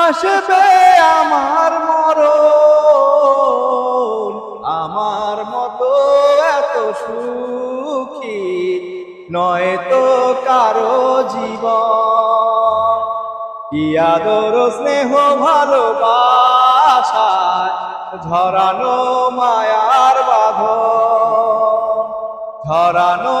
আসবে আমার মরণ। আমার মতো এত সুখী নয় তো কারও জীবন। কি আদর স্নেহ ভালোবাসায় ঝরানো মায়ার বাঁধন। ঝরানো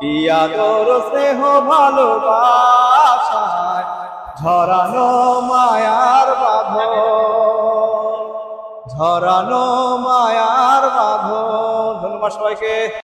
কি আদর স্নেহ ভালোবাসায় ঝরানো মায়ার বাঘ ঝরানো মায়ার বাঘ ধন্যবাদ সবাইকে।